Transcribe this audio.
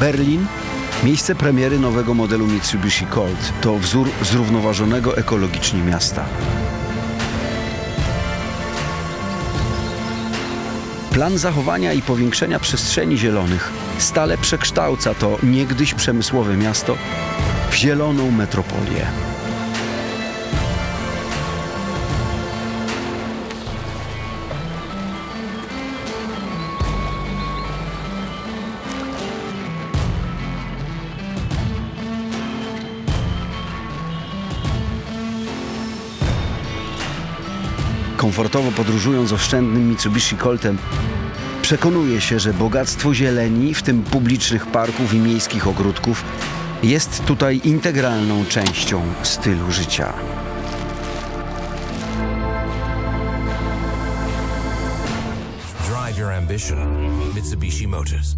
Berlin, miejsce premiery nowego modelu Mitsubishi Colt, to wzór zrównoważonego ekologicznie miasta. Plan zachowania i powiększenia przestrzeni zielonych stale przekształca to niegdyś przemysłowe miasto w zieloną metropolię. Komfortowo podróżując oszczędnym Mitsubishi Coltem, przekonuje się, że bogactwo zieleni, w tym publicznych parków i miejskich ogródków, jest tutaj integralną częścią stylu życia. Drive your ambition. Mitsubishi Motors.